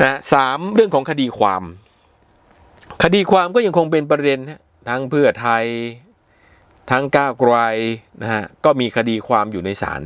นะสามเรื่องของคดีความ คดีความก็ยังคงเป็นประเด็นทั้งเพื่อไทยทั้งก้าวไกลนะฮะก็มีคดีความอยู่ในศาล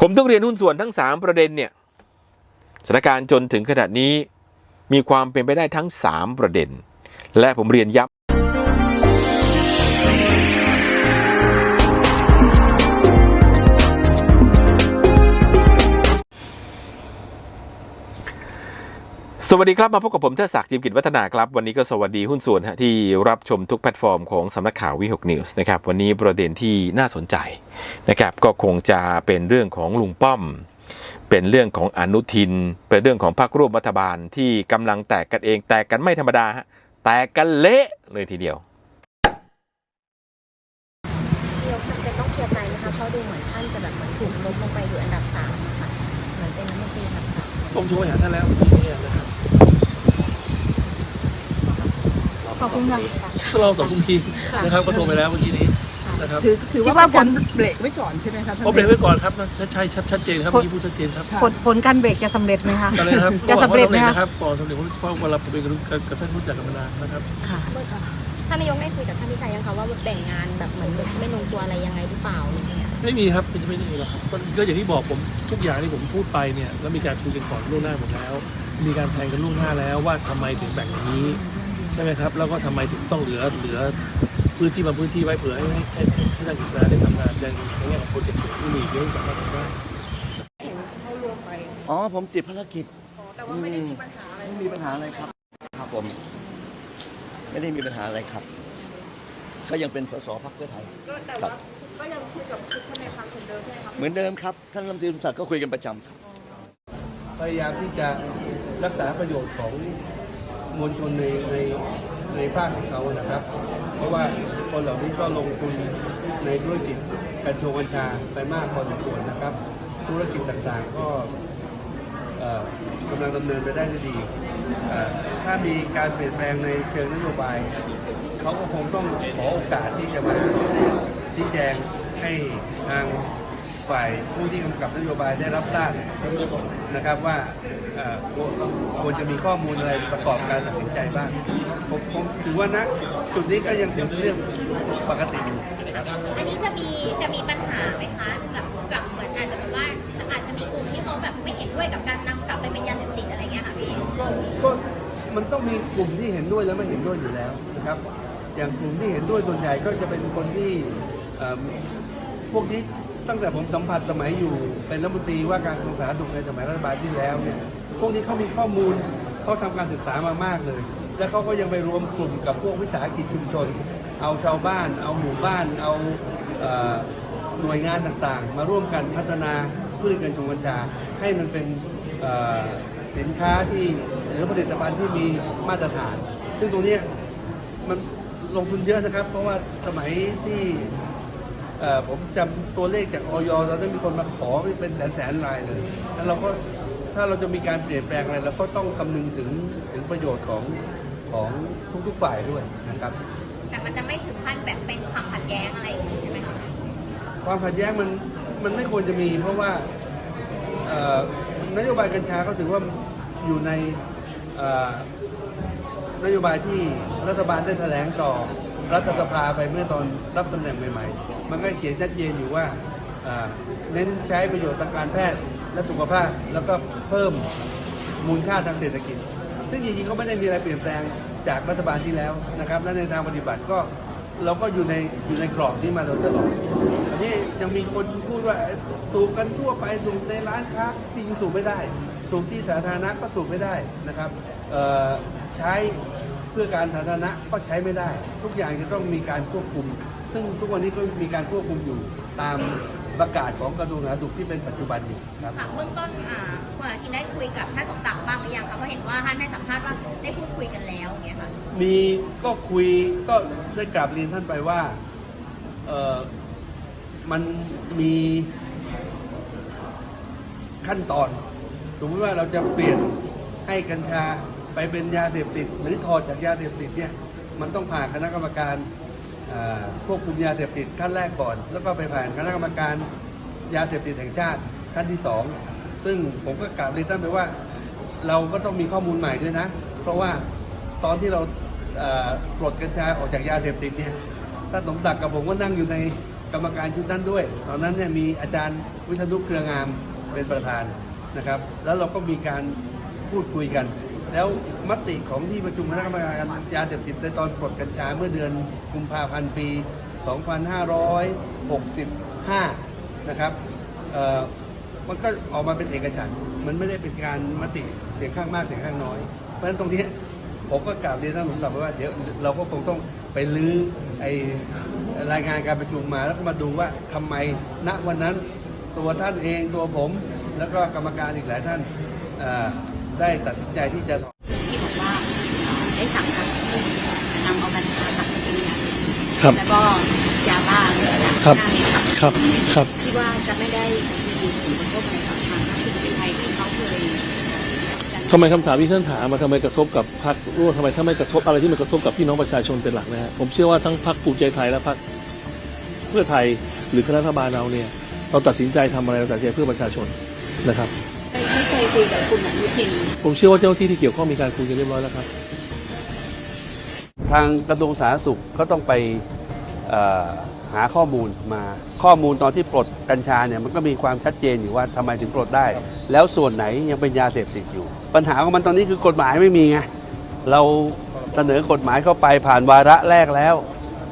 ผมต้องเรียนหุ้นส่วนทั้ง 3 ประเด็นเนี่ยสถานการณ์จนถึงขนาดนี้มีความเป็นไปได้ทั้ง 3 ประเด็น และผมเรียนย้ำ สวัสดีครับ มาพบกับผมเทศศักดิ์จิมกิจวัฒนาครับ วันนี้ก็สวัสดีหุ้นส่วนฮะที่รับชมทุกแพลตฟอร์มของสำนักข่าววิหกนิวส์นะครับวันนี้ประเด็นที่น่าสนใจนะครับก็คงจะเป็นเรื่องของลุงป้อม เป็นเรื่องของอนุทิน เป็นเรื่องของพรรคร่วมรัฐบาลที่กำลังแตกกันเอง แตกกันไม่ธรรมดาฮะแตกกันเละเลยทีเดียวนายกจำเป็นต้องเคลียร์ใจนะคะเพราะดูเหมือนท่านจะแบบเหมือนถูกลบลงไปอยู่อันดับสามอะค่ะเหมือนเป็นรัฐมนตรีอันดับสามผมโทรไปหาท่านแล้วทีนี้นะครับ ขอบคุณค่ะเราสองคนทีนะครับก็โทรไปแล้วเมื่อกี้นี้นะครับถือถือว่าเป็นการเบรกไว้ก่อนใช่ไหมคะท่านผมเบรกไว้ก่อนครับชัดชัดชัดชัดเจนครับเมื่อกี้พูดชัดเจนครับค่ะผลผลการเบรกจะสำเร็จไหมคะ อะไรนะครับจะสำเร็จไหมนะคะครับก่อนสำเร็จเพราะเวลาผมเองกับกับท่านรู้จักกันมานานนะครับ ค่ะ ท่านนายกได้คุยกับท่านพิชัยยังคะว่าแบ่งงานแบบเหมือนไม่ลงตัวอะไรยังไงหรือเปล่าอะไรเงี้ยไม่มีครับไม่ไม่ได้มีหรอกครับก็ก็อย่างที่บอกผมทุกอย่างที่ผมพูดไปเนี่ยแล้วมีการคุยกันก่อนล่วงหน้าหมดแล้ว มีการแผนกันล่วงหน้าแล้วว่าทำไมถึงแบ่งอย่างนี้ ใช่ไหมครับ แล้วก็ทำไมถึงต้องเหลือเหลือพื้นที่บางพื้นที่ไว้เผื่อให้ให้ให้ให้ทางกิจการได้ทำงานในในแง่ของโปรเจกต์ที่มีเยอะสามารถทำได้อ๋อผมติดภารกิจแต่ว่าไม่ได้มีปัญหาอะไรไม่มีปัญหาอะไรครับ ครับผม ไม่ได้มีปัญหาอะไรครับ ก็ยังเป็นสสพรรคเพื่อไทยครับก็ยังคุยกับท่านในพักเหมือนเดิมใช่ไหมครับเหมือนเดิมครับท่านรัฐมนตรีสมศักดิ์ก็คุยกันประจำครับพยายามที่จะรักษาประโยชน์ของ มวลชนในในในภาคของเขานะครับ เพราะว่าคนเหล่านี้ก็ลงทุนในธุรกิจกัญชงกัญชาไปมากพอสมควรนะครับ ธุรกิจต่างๆก็กำลังดำเนินไปได้ดี ถ้ามีการเปลี่ยนแปลงในเชิงนโยบาย เขาก็คงต้องขอโอกาสที่จะมาชี้แจงให้ทาง ฝ่ายผู้ที่กำกับนโยบายได้รับทราบนะครับว่าเอ่อควรควรจะมีข้อมูลอะไรประกอบการตัดสินใจบ้างผมผมถือว่านะจุดนี้ก็ยังเป็นเรื่องปกติอยู่อันนี้จะมีจะมีปัญหาไหมคะกับกับเหมือนอาจจะแบบว่าอาจจะมีกลุ่มที่เขาแบบไม่เห็นด้วยกับการนำกลับไปเป็นยาเสพติดอะไรเงี้ยค่ะพี่ก็ก็มันต้องมีกลุ่มที่เห็นด้วยและไม่เห็นด้วยอยู่แล้วนะครับ อย่างกลุ่มที่เห็นด้วยส่วนใหญ่ก็จะเป็นคนที่เอ่อพวกนี้ ตั้งแต่ผมสัมผัสสมัยอยู่ เป็นรัฐมนตรีว่าการกระทรวงสาธารณสุขในสมัยรัฐบาลที่แล้วเนี่ยพวกนี้เขามีข้อมูลเขาทำการศึกษามามากเลย แล้วเขาก็ยังไปรวมกลุ่มกับพวกวิสาหกิจชุมชน เอาชาวบ้าน เอาหมู่บ้าน เอาเอหน่วยงานต่างๆ มาร่วมกันพัฒนาพืชกัญชงกัญชา ให้มันเป็นสินค้าที่หรือผลิตภัณฑ์ที่มีมาตรฐาน ซึ่งตรงนี้มันลงทุนเยอะนะครับ เพราะว่าสมัยที่ ผมจำตัวเลขจากออยตอนนั้นมีคนมาขอเป็นแสนแสนๆรายเลยแล้วเราก็ถ้าเราจะมีการเปลี่ยนแปลงอะไรเราก็ต้องคำนึงถึงถึงประโยชน์ของของทุกๆฝ่ายด้วยนะครับ แต่มันจะไม่ถึงขั้นแบบเป็นความขัดแย้งอะไรอย่างนี้ใช่ไหมคะความขัดแย้งมันมันไม่ควรจะมี เพราะว่าเอ่อนโยบายกัญชาก็ถือว่าอยู่ในเอ่อนโยบายที่รัฐบาลได้แถลงต่อรัฐสภาไปเมื่อตอนรับตำแหน่งใหม่ๆ มันก็เขียนชัดเจนอยู่ว่าเน้นใช้ประโยชน์ทางการแพทย์และสุขภาพ แล้วก็เพิ่มมูลค่าทางเศรษฐกิจ ซึ่งจริงๆก็ไม่ได้มีอะไรเปลี่ยนแปลงจากรัฐบาลที่แล้วนะครับ และในทางปฏิบัติก็เราก็อยู่ในอยู่ในกรอบนี้มาโดยตลอดอันนี้ยังมีคนพูดว่าสูบกันทั่วไปสูบในร้านค้าจริงสูบไม่ได้ สูบที่สาธารณะก็สูบไม่ได้นะครับใช้เพื่อการสาธารณะก็ใช้ไม่ได้ ทุกอย่างจะต้องมีการควบคุม ซึ่งทุกวันนี้ก็มีการควบคุมอยู่ตามประกาศของกระทรวงสาธารณสุขที่เป็นปัจจุบันอยู่ครับ ค่ะเบื้องต้นอ่าคุณอนุทินได้คุยกับท่านสมศักดิ์บ้างหรือยังคะเพราะเห็นว่าท่านให้สัมภาษณ์ว่าได้พูดคุยกันแล้วอย่างเงี้ยค่ะ มีก็คุยก็ได้กราบเรียนท่านไปว่าเออมันมีขั้นตอน สมมติว่าเราจะเปลี่ยนให้กัญชาไปเป็นยาเสพติด หรือถอดจากยาเสพติดเนี่ยมันต้องผ่านคณะกรรมการเอ่อ ควบคุมยาเสพติดขั้นแรกก่อน แล้วก็ไปผ่านคณะกรรมการยาเสพติดแห่งชาติขั้นที่สองซึ่งผมก็กราบเรียนท่านไปว่า เราก็ต้องมีข้อมูลใหม่ด้วยนะ เพราะว่าตอนที่เราปลดกัญชาออกจากยาเสพติดเนี่ยท่านสมศักดิ์กับผมก็นั่งอยู่ในกรรมการชุดนั้นด้วย ตอนนั้นเนี่ยมีอาจารย์วิษณุเครืองามเป็นประธานนะครับ แล้วเราก็มีการพูดคุยกัน แล้วมติของที่ประชุมคณะกรรมการยาเสพติดในตอนปลดกัญชาเมื่อเดือนกุมภาพันธ์ปี 2565 นะครับมันก็ออกมาเป็นเอกฉันท์มันไม่ได้เป็นการมติเสียงข้างมากเสียงข้างน้อย เพราะฉะนั้นตรงนี้ผมก็กล่าวเรียนท่านสมศักดิ์ไว้ว่าเดี๋ยวเราก็คงต้องไปลื้อไอรายงานการประชุมมาแล้วก็มาดูว่าทำไมณวันนั้นตัวท่านเองตัวผม แล้วก็กรรมการอีกหลายท่านอ่อ ได้ตัดสินใจที่จะที่บอกว่าเอ่อได้สั่งกับที่นำเอากัญชาตัดไปเป็นยาเสพติดครับแล้วก็ยาบ้าเนี่ยนะครับห้าเม็ดครับครับครับที่ว่าจะไม่ได้มีผลกระทบอะไรกับทางพรรคภูมิใจไทยที่เขาเคยทำไมคำถามที่ท่านถามมาทำไมกระทบกับพรรคร่วมทำไมถ้าไม่กระทบอะไรที่มันกระทบกับพี่น้องประชาชนเป็นหลักนะฮะผมเชื่อว่าทั้งพรรคภูมิใจไทยและพรรคเพื่อไทยหรือคณะรัฐบาลเราเนี่ยเราตัดสินใจทำอะไรเราตัดสินใจเพื่อประชาชนนะครับไม่เคยคุยกับคุณอนุทินผมเชื่อว่าเจ้าหน้าที่ที่เกี่ยวข้องมีการคุยกันเรียบร้อยแล้วครับ ทางกระทรวงสาธารณสุขก็ต้องไปเอ่อหาข้อมูลมาข้อมูลตอนที่ปลดกัญชาเนี่ยมันก็มีความชัดเจนอยู่ว่าทำไมถึงปลดได้ แล้วส่วนไหนยังเป็นยาเสพติดอยู่ ปัญหาของมันตอนนี้คือกฎหมายไม่มีไงเราเสนอกฎหมายเข้าไปผ่านวาระแรกแล้ว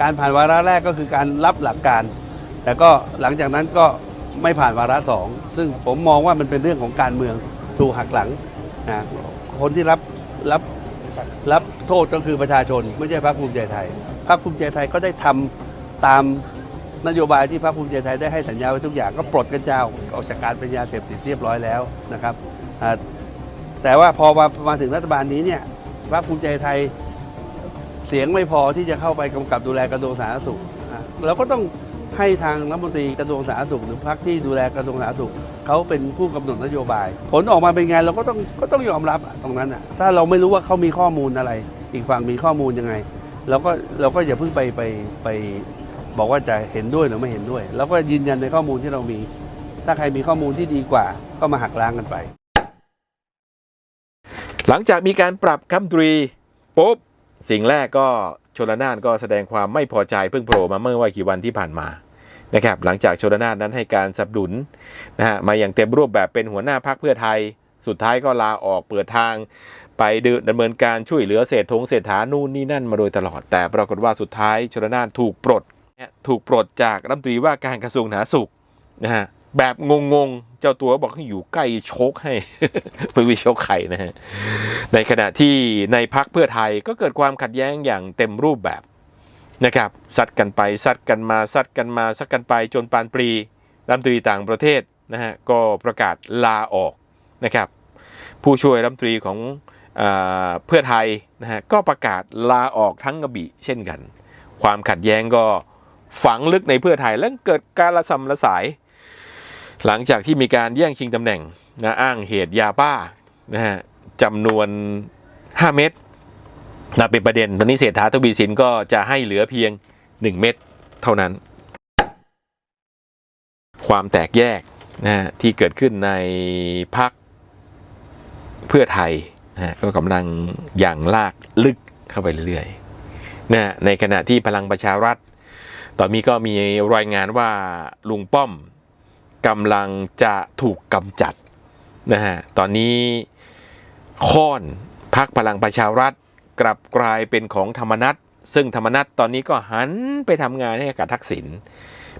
การผ่านวาระแรกก็คือการรับหลักการ แต่ก็หลังจากนั้นก็ไม่ผ่านวาระสองซึ่งผมมองว่ามันเป็นเรื่องของการเมือง ถูกหักหลังนะคนที่รับรับรับโทษก็คือประชาชน ไม่ใช่พรรคภูมิใจไทยพรรคภูมิใจไทยก็ได้ทำตามนโยบายที่พรรคภูมิใจไทยได้ให้สัญญาไว้ทุกอย่างก็ปลดกัญชาออกจากการเป็นยาเสพติดเรียบร้อยแล้วนะครับแต่ว่าพอมามาถึงรัฐบาลนี้เนี่ยพรรคภูมิใจไทยเสียงไม่พอที่จะเข้าไปกำกับดูแลกระทรวงสาธารณสุขเราก็ต้อง ให้ทางรัฐมนตรีกระทรวงสาธารณสุขหรือพรรคที่ดูแลกระทรวงสาธารณสุขเขาเป็นผู้กำหนดนโยบาย ผลออกมาเป็นไงเราก็ต้องก็ต้องยอมรับตรงนั้นอะถ้าเราไม่รู้ว่าเขามีข้อมูลอะไร อีกฝั่งมีข้อมูลยังไงเราก็เราก็อย่าเพิ่งไปไปไปบอกว่าจะเห็นด้วยหรือไม่เห็นด้วยเราก็ยืนยันในข้อมูลที่เรามี ถ้าใครมีข้อมูลที่ดีกว่า ก็มาหักล้างกันไป หลังจากมีการปรับคำตรีปุ๊บสิ่งแรกก็ชลนานก็แสดงความไม่พอใจเพิ่งโผล่มาเมื่อวันกี่วันที่ผ่านมา นะครับหลังจากชลนานนั้นให้การสนับสนุนนะฮะมาอย่างเต็มรูปแบบเป็นหัวหน้าพักเพื่อไทย สุดท้ายก็ลาออกเปิดทาง ไปดำเนินการช่วยเหลือเศรษฐงเศรษฐานู่นนี่นั่นมาโดยตลอด แต่ปรากฏว่าสุดท้ายชลนานถูกปลดถูกปลดจากรัฐมนตรีว่าการกระทรวงสาธารณสุขนะฮะแบบงงๆ เจ้าตัวบอกให้อยู่ใกล้โชกให้ไม่วิโชกไข่นะฮะในขณะที่ในพักเพื่อไทยก็เกิดความขัดแย้งอย่างเต็มรูปแบบ นะครับซัดกันไปซัดกันมาซัดกันมาซัดกันไปจนปานปรีรัฐมนตรีต่างประเทศนะฮะก็ประกาศลาออกนะครับผู้ช่วยรัฐมนตรีของอาเพื่อไทยนะฮะก็ประกาศลาออกทั้งกระบี่เช่นกัน ความขัดแย้งก็ฝังลึกในเพื่อไทยและเกิดการละสำละสาย หลังจากที่มีการแย่งชิงตำแหน่งนะอ้างเหตุยาบ้านะฮะจำนวน 5 เม็ด นะเป็นประเด็นตอนนี้เศรษฐาทวีสินก็จะให้เหลือเพียง 1 เม็ดเท่านั้น ความแตกแยกนะฮะที่เกิดขึ้นในพักเพื่อไทยนะก็กำลังอย่างลากลึกเข้าไปเรื่อยๆนะฮะในขณะที่พลังประชารัฐ ตอนนี้ก็มีรายงานว่าลุงป้อมกำลังจะถูกกำจัดนะฮะตอนนี้ค้อนพักพลังประชารัฐ กลับกลายเป็นของธรรมนัตซึ่งธรรมนัตตอนนี้ก็หันไปทำงานให้กับทักษิณ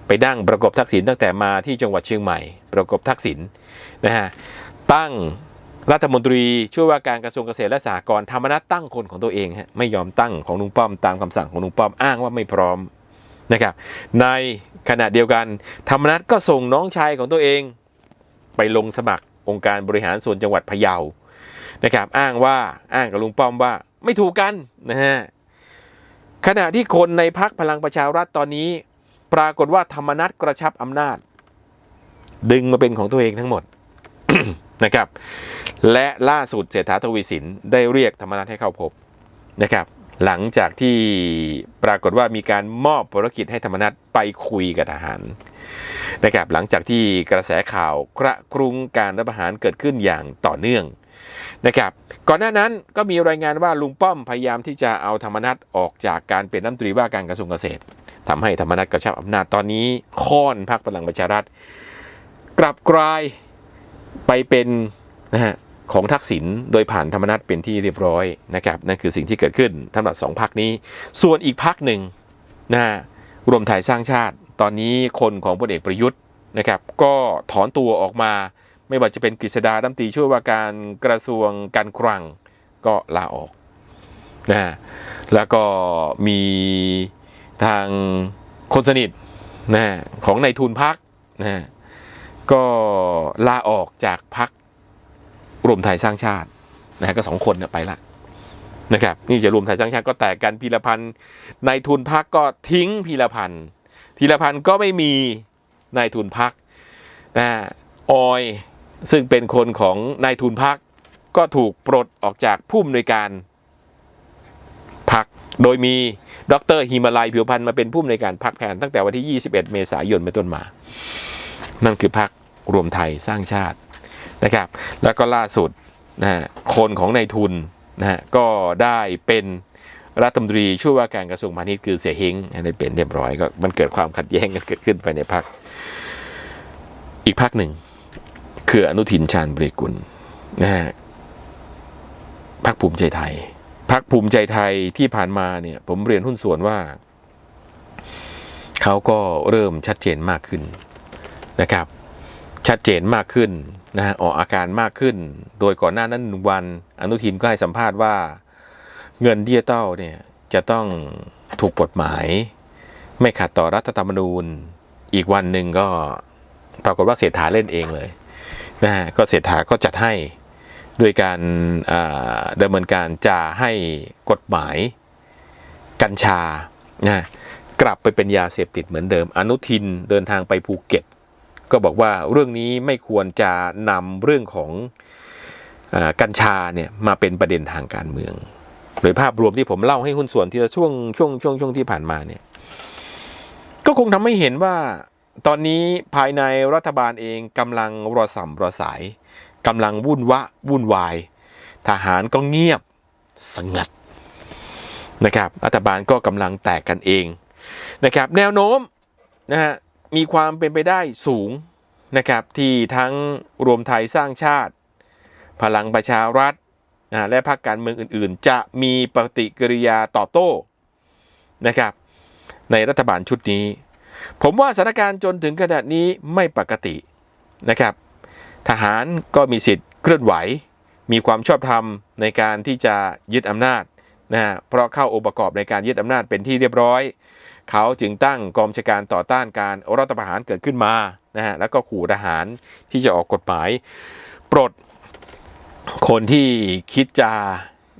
ไปดั้งประกบทักษิณตั้งแต่มาที่จังหวัดเชียงใหม่ ประกบทักษิณนะฮะตั้งรัฐมนตรีช่วยว่าการกระทรวงเกษตรและสหกรณ์ธรรมนัตตั้งคนของตัวเองฮะไม่ยอมตั้งของลุงป้อมตามคำสั่งของลุงป้อมอ้างว่าไม่พร้อมนะครับในขณะเดียวกันธรรมนัฐก็ส่งน้องชายของตัวเอง ไปลงสมัครองค์การบริหารส่วนจังหวัดพะเยานะครับอ้างว่าอ้างกับลุงป้อมว่า ไม่ถูกกันนะฮะขณะที่คนในพักพลังประชารัฐตอนนี้ ปรากฏว่าธรรมนัฐกระชับอำนาจ ดึงมาเป็นของตัวเองทั้งหมดนะครับ และล่าสุดเศรษฐาทวีสินได้เรียกธรรมนัฐให้เข้าพบนะครับ หลังจากที่ปรากฏว่ามีการมอบภารกิจให้ธรรมนัฐไปคุยกับทหารนะครับหลังจากที่กระแสข่าวกระกรุงการรัฐประหารเกิดขึ้นอย่างต่อเนื่อง นะครับก่อนหน้านั้นก็มีรายงานว่าลุงป้อมพยายามที่จะเอาธรรมนัตออกจากการเป็นรัฐมนตรีว่าการกระทรวงเกษตรทำให้ธรรมนัตกระชับอำนาจตอนนี้ค้อนพรรคพลังประชารัฐกลับกลายไปเป็นนะฮะของทักษิณโดยผ่านธรรมนัตเป็นที่เรียบร้อยนะครับนั่นคือสิ่งที่เกิดขึ้นสำหรับสองพักนี้ ส่วนอีกพักหนึ่งนะฮะรวมไทยสร้างชาติ ตอนนี้คนของพลเอกประยุทธ์นะครับ ก็ถอนตัวออกมา ไม่ว่าจะเป็นกฤษดาดัมตีช่วยว่าการกระทรวงการคลังก็ลาออกนะฮะแล้วก็มีทางคนสนิทนะฮะของนายทุนพักนะฮะก็ลาออกจากพักรวมไทยสร้างชาตินะฮะก็สองคนเนี่ยไปละนะครับนี่จะรวมไทยสร้างชาติก็แตกกันพีรพันธ์นายทุนพักก็ทิ้งพีรพันธ์พีรพันธ์ก็ไม่มีนายทุนพักนะฮะออย ซึ่งเป็นคนของนายทุนพักก็ถูกปลดออกจากผู้อำนวยการพักโดยมีดรฮิมาลัยผิวพันธ์มาเป็นผู้อำนวยการพักแผนตั้งแต่วันที่ 21 เมษายนเป็นต้นมา นั่นคือพักรวมไทยสร้างชาตินะครับ แล้วก็ล่าสุดนะฮะคนของนายทุนนะฮะก็ได้เป็นรัฐมนตรีช่วยว่าการกระทรวงพาณิชย์คือเสียเฮงได้เป็นเรียบร้อยก็มันเกิดความขัดแย้งกันเกิดขึ้นภายในพักอีกพักหนึ่ง คืออนุทินชาญบริกุลนะฮะพักภูมิใจไทยพักภูมิใจไทยที่ผ่านมาเนี่ย ผมเรียนหุ้นส่วนว่าเขาก็เริ่มชัดเจนมากขึ้นนะครับ ชัดเจนมากขึ้นนะฮะออกอาการมากขึ้น โดยก่อนหน้านั้นวันอนุทินก็ให้สัมภาษณ์ว่าเงินดิจิตอลเนี่ยจะต้องถูกกฎหมาย ไม่ขัดต่อรัฐธรรมนูญ อีกวันหนึ่งก็ปรากฏว่าเศรษฐาเล่นเองเลย นะฮะก็เศรษฐาก็จัดให้ด้วยการดำเนินการจะให้กฎหมายกัญชานะกลับไปเป็นยาเสพติดเหมือนเดิม อนุทินเดินทางไปภูเก็ต ก็บอกว่าเรื่องนี้ไม่ควรจะนำเรื่องของอกัญชาเนี่ยมาเป็นประเด็นทางการเมือง โดยภาพรวมที่ผมเล่าให้หุ้นส่วนที่ช่วงช่วงช่วงช่วงที่ผ่านมาเนี่ยก็คงทำให้เห็นว่า ตอนนี้ภายในรัฐบาลเองกำลังรอสัมรอสายกำลังวุ่นวะวุ่นวาย ทหารก็เงียบสงัดนะครับรัฐบาลก็กำลังแตกกันเองนะครับแนวโน้มนะฮะมีความเป็นไปได้สูงนะครับที่ทั้งรวมไทยสร้างชาติ พลังประชารัฐนะและพรรคการเมืองอื่นๆ จะมีปฏิกิริยาตอบโต้นะครับในรัฐบาลชุดนี้ ผมว่าสถานการณ์จนถึงขนาดนี้ไม่ปกตินะครับ ทหารก็มีสิทธิ์เคลื่อนไหว มีความชอบธรรมในการที่จะยึดอำนาจนะฮะเพราะเข้าองค์ประกอบในการยึดอำนาจเป็นที่เรียบร้อย เขาจึงตั้งกองบัญชาการต่อต้านการรัฐประหารเกิดขึ้นมานะฮะแล้วก็ขู่ทหารที่จะออกกฎหมาย ปลดคนที่คิดจะ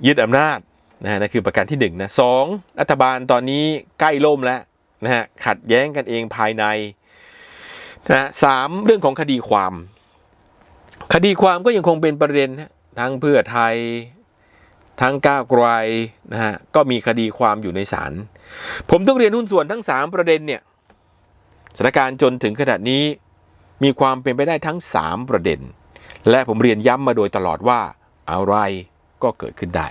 ยึดอำนาจนะฮะนั่นคือประการที่หนึ่งนะสองรัฐบาลตอนนี้ใกล้ล่มแล้ว นะฮะขัดแย้งกันเองภายในนะสามเรื่องของคดีความ คดีความก็ยังคงเป็นประเด็นนะทั้งเพื่อไทยทั้งก้าวไกลนะฮะก็มีคดีความอยู่ในศาลผมต้องเรียนหุ้นส่วนทั้ง 3 ประเด็นเนี่ยสถานการณ์จนถึงขนาดนี้มีความเป็นไปได้ทั้ง 3 ประเด็น และผมเรียนย้ำมาโดยตลอดว่าอะไรก็เกิดขึ้นได้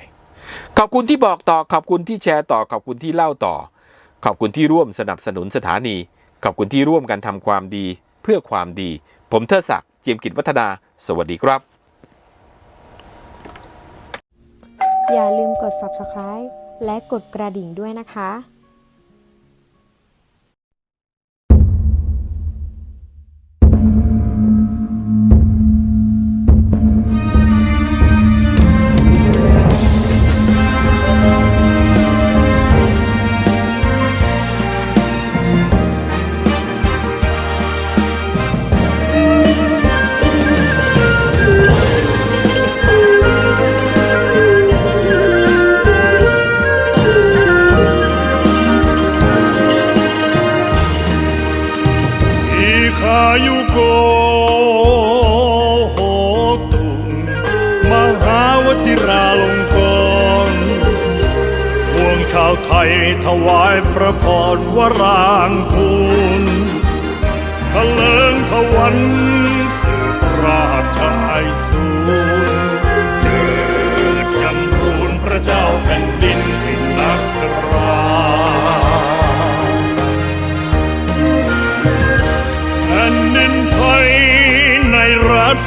ขอบคุณที่บอกต่อขอบคุณที่แชร์ต่อขอบคุณที่เล่าต่อ ขอบคุณที่ร่วมสนับสนุนสถานี ขอบคุณที่ร่วมกันทำความดี เพื่อความดี ผมเทอศักดิ์เจียมกิจวัฒนา สวัสดีครับ อย่าลืมกด subscribe และกดกระดิ่งด้วยนะคะายุโกหตุงมหาวชิราลงกรพวงชาวไทยถวายพระพรวรางคุณทะเลิงทวันสืบราชายสูงเจิดจำรูนพระเจ้าแผ่น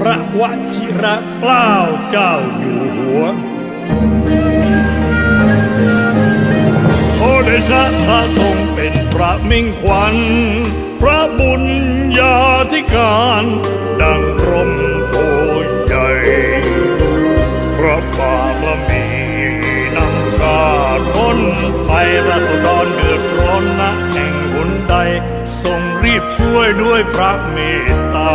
พระวชิระเกล้าเจ้าอยู่หัวโอเดชะพระทรงเป็นพระมิ่งขวัญ พระบุญญาธิการ ดังร่มโพใหญ่พระบารมีนำชาติพ้นไปราษฎรเดือดร้อนนะแห่งหนใด ทรงรีบช่วยด้วยพระเมตตา